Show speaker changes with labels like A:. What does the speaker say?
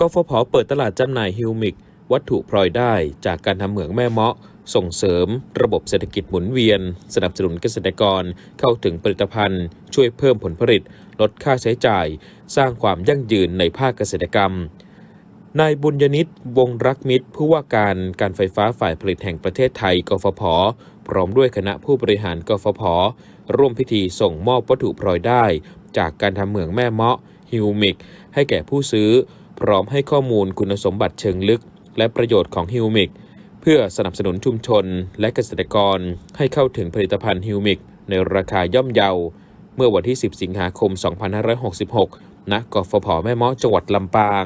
A: กฟผเปิดตลาดจำหน่ายฮิวมิก วัตถุพลอยได้จากการทำเหมืองแม่เมาะ ส่งเสริม ระบบเศรษฐกิจหมุนเวียน สนับสนุนเกษตรกรเข้าถึงผลิตภัณฑ์ ช่วยเพิ่มผลผลิต ลดค่าใช้จ่าย สร้างความยั่งยืนในภาคเกษตรกรรมนายบุญยนิตวงรักมิตร ผู้ว่าการการไฟฟ้าฝ่ายผลิตแห่งประเทศไทยกฟผ พร้อมด้วยคณะผู้บริหารกฟผ ร่วมพิธีส่งมอบวัตถุพลอยได้ จากการทำเหมืองแม่เมาะฮิวมิก ให้แก่ผู้ซื้อ พร้อมให้ข้อมูลคุณสมบัติเชิงลึก และประโยชน์ของฮิวมิกเพื่อสนับสนุนชุมชน และเกษตรกรให้เข้าถึงผลิตภัณฑ์ฮิวมิกในราคาย่อมเยา เมื่อวันที่ 10 สิงหาคม 2566 ณ กฟผ แม่เมาะจังหวัดลำปาง